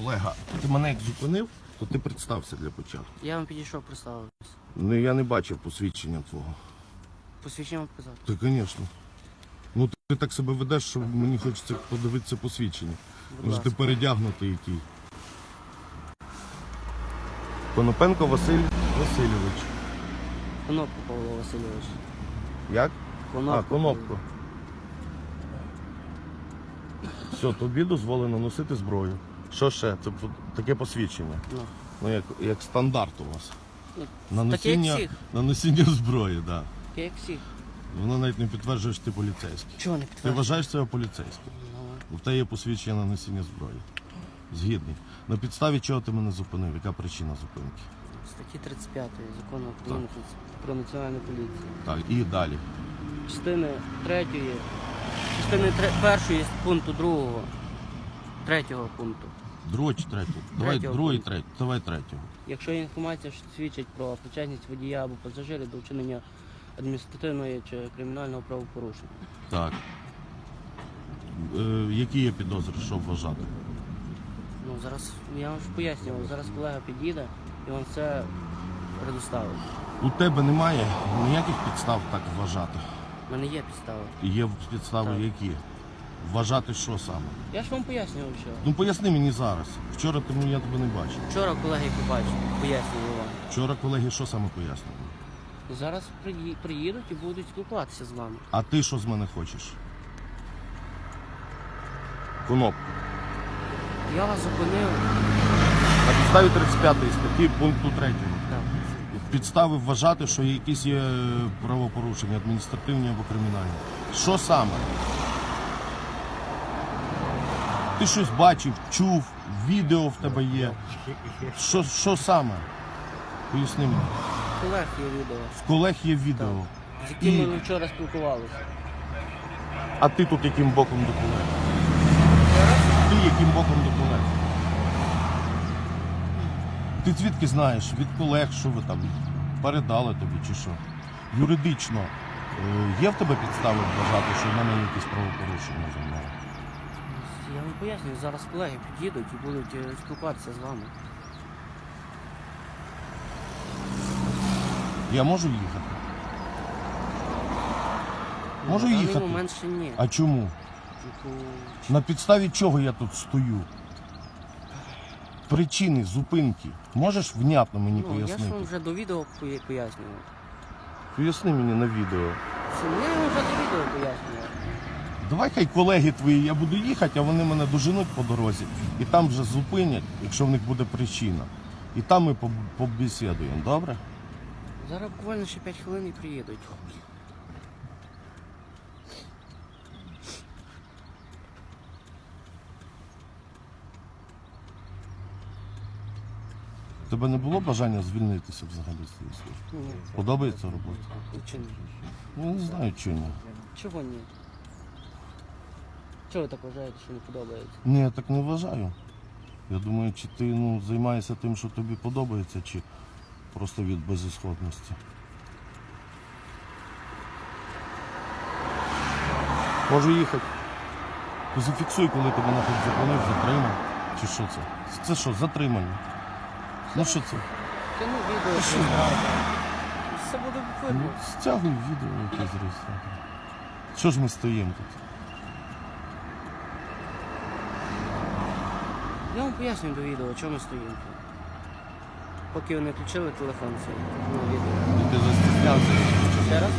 Олега, ти мене як зупинив, то ти представся для початку. Я вам підійшов представитись. Ну я не бачив посвідчення твого. Посвідчення вам показати. Та, звісно. Ну ти, так себе ведеш, що мені хочеться подивитися посвідчення. Будь Може ти передягнутий який. Конопенко Василь Васильович. Конопко Павло Васильович. Як? Конопко. А, конопко. Все, тобі дозволено носити зброю. Що ще? Це таке посвідчення. Ну, Ну, як, як стандарт у вас. Ну, На як всіх. на зброї, так. Да. таке як всіх. Воно навіть не підтверджує, що ти поліцейський. Чого не Ти підтверджуєш? вважаєш себе поліцейським? Ну, У тебе є посвідчення на носіння зброї. Згідний. На підставі чого ти мене зупинив? Яка причина зупинки? статті 35 закону України про національну поліцію. Так, і далі. Частини 3, частини 1 пункту 2, 3 пункту. Другого чи третього? Давай Третього другий, пункту. третій. Давай третього. Якщо є інформація, що свідчить про причетність водія або пасажирів до вчинення адміністративної чи кримінального правопорушення. Так. Е, які є підозри, що вважати? Ну зараз я вам ж пояснював, зараз колега підійде і вам все предоставить. У тебе немає ніяких підстав так вважати. У мене є підстава. Є підстави Так. які? Вважати що саме? Я ж вам пояснював, що Ну поясни мені зараз. Вчора ти, я тебе не бачив. вчора колеги побачили, пояснював вам. Вчора колеги що саме пояснили? Зараз приї- приїдуть і будуть спілкуватися з вами. А ти що з мене хочеш? Конопку. Я вас зупинив. На підставі 35 статті пункту 3. Так. Підстави вважати, що якісь є правопорушення, адміністративні або кримінальні. Що саме? Ти щось бачив, чув, відео в тебе є. Що, що саме? Поясни мені. В Колег є відео, В колег є відео. з якими І- ми вчора спілкувалися. А ти тут яким боком до колег? Ти яким боком до колег? Ти звідки знаєш від колег, що ви там передали тобі чи що? Юридично е, є в тебе підстави вважати, що в мене якісь правопорушення за мною? Я вам пояснюю, зараз колеги під'їдуть і будуть е, спілкуватися з вами. Я можу їхати? Можу На даний їхати. момент ще ні. А чому? Ну, На підставі чого я тут стою? Причини зупинки. Можеш внятно мені Ну, я ж пояснити? вам вже до відео пояснював. Поясни мені на відео. Це я вам вже до відео пояснював. Давай хай колеги твої, я буду їхати, а вони мене доженуть по дорозі. І там вже зупинять, якщо в них буде причина. І там ми поб- побесідуємо, добре? Зараз буквально ще 5 хвилин і приїдуть. Тебе не було бажання звільнитися взагалі з цієї служби? Ні, Подобається робота? чи ні? Ну, не знаю, чого ні. Чого ні? Чого ви так вважаєте, що не подобається? Ні, я так не вважаю. Я думаю, чи ти ну, займаєшся тим, що тобі подобається, чи просто від безісходності. Можу їхати. Ти зафіксуй, коли тебе нахід зупинив, затримав. Чи що це? Це що, затримання? Ну що це? Тяну відео. що? Все буде Ну, стягуй відео якесь з. Що ж ми стоїмо тут? Я вам пояснюю до відео, чому ми стоїмо. тут. Поки ви не включили телефон свій на відео. І ти застіснявся. Ще раз?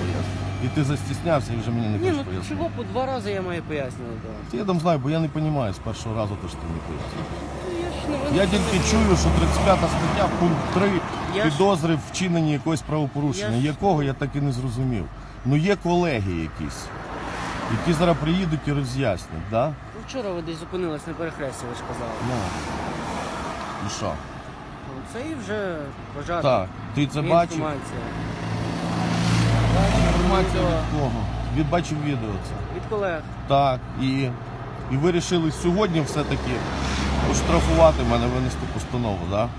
І ти застіснявся і вже мені не Ні, хочеш ну пояснити. чого по два рази я маю пояснювати? Я там знаю, бо я не розумію з першого разу, то що ти не пояснюєш. Ну, Я ж не Я тільки чую, що 35 стаття, пункт 3, Я ж- підозри в вчиненні якогось правопорушення. Я ж- Якого я так і не зрозумів. Ну є колеги якісь, які зараз приїдуть і роз'яснять, да? Ну, Вчора ви десь зупинились на перехресті, ви ж казали. Ну. І що? Ну, Це і вже вважати. Так, ти це бачив? Інформація. Інформація від кого? Від бачив відео це. Від колег. Так, і, і ви вирішили сьогодні все-таки оштрафувати мене, винести постанову, да?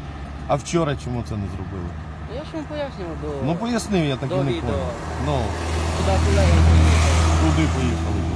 А вчора чому це не зробили? Ну, Я ж вам пояснював до Ну пояснив, я так і До не відео. понял. Ну, куди колеги поїхали. куди поїхали